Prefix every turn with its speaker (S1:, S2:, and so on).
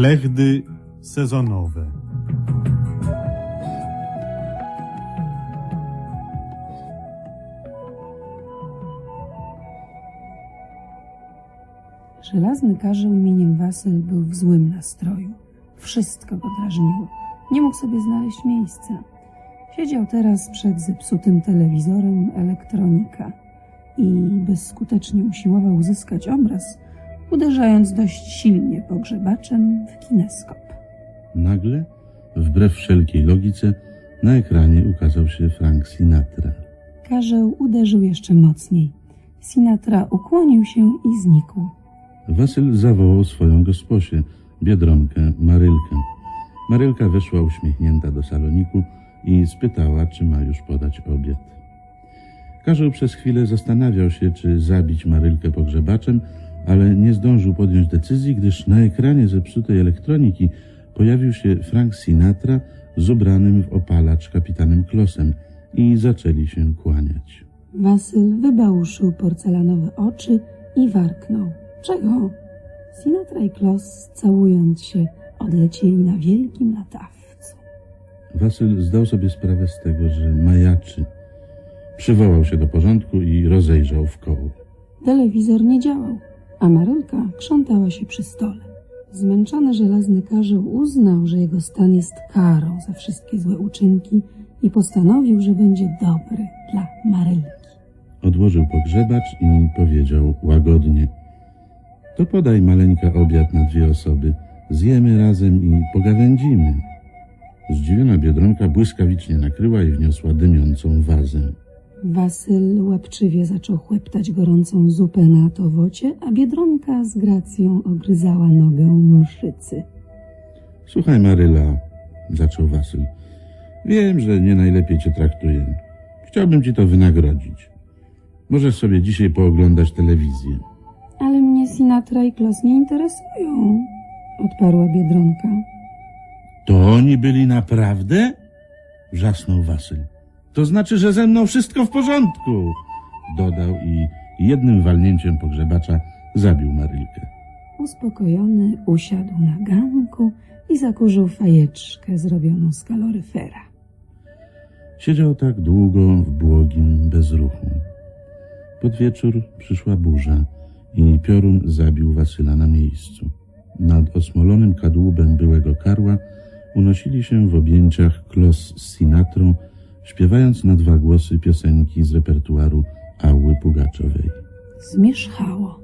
S1: Klechdy sezonowe.
S2: Żelazny karzeł imieniem Wasyl był w złym nastroju. Wszystko go drażniło. Nie mógł sobie znaleźć miejsca. Siedział teraz przed zepsutym telewizorem elektronika i bezskutecznie usiłował uzyskać obraz, uderzając dość silnie pogrzebaczem w kineskop.
S3: Nagle, wbrew wszelkiej logice, na ekranie ukazał się Frank Sinatra.
S2: Karzeł uderzył jeszcze mocniej. Sinatra ukłonił się i znikł.
S3: Wasyl zawołał swoją gosposię, Biedronkę Marylkę. Marylka weszła uśmiechnięta do saloniku i spytała, czy ma już podać obiad. Karzeł przez chwilę zastanawiał się, czy zabić Marylkę pogrzebaczem, ale nie zdążył podjąć decyzji, gdyż na ekranie zepsutej elektroniki pojawił się Frank Sinatra z ubranym w opalacz kapitanem Klosem i zaczęli się kłaniać.
S2: Wasyl wybałuszył porcelanowe oczy i warknął. Czego? Sinatra i Klos, całując się, odlecieli na wielkim latawcu.
S3: Wasyl zdał sobie sprawę z tego, że majaczy. Przywołał się do porządku i rozejrzał w koło.
S2: Telewizor nie działał, a Marylka krzątała się przy stole. Zmęczony żelazny karzeł uznał, że jego stan jest karą za wszystkie złe uczynki i postanowił, że będzie dobry dla Marylki.
S3: Odłożył pogrzebacz i powiedział łagodnie: To podaj maleńka obiad na dwie osoby. Zjemy razem i pogawędzimy. Zdziwiona biedronka błyskawicznie nakryła i wniosła dymiącą wazę.
S2: Wasyl łapczywie zaczął chłeptać gorącą zupę na towocie, a Biedronka z gracją ogryzała nogę mszycy.
S3: Słuchaj, Maryla, zaczął Wasyl. Wiem, że nie najlepiej cię traktuję. Chciałbym ci to wynagrodzić. Możesz sobie dzisiaj pooglądać telewizję.
S2: Ale mnie Sinatra i Klos nie interesują, odparła Biedronka.
S3: To oni byli naprawdę? Wrzasnął Wasyl. To znaczy, że ze mną wszystko w porządku, dodał i jednym walnięciem pogrzebacza zabił Marylkę.
S2: Uspokojony usiadł na ganku i zakurzył fajeczkę zrobioną z kaloryfera.
S3: Siedział tak długo w błogim bezruchu. Pod wieczór przyszła burza i piorun zabił Wasyla na miejscu. Nad osmolonym kadłubem byłego karła unosili się w objęciach Klos z Sinatrą, śpiewając na dwa głosy piosenki z repertuaru Ały Pugaczowej.
S2: Zmierzchało.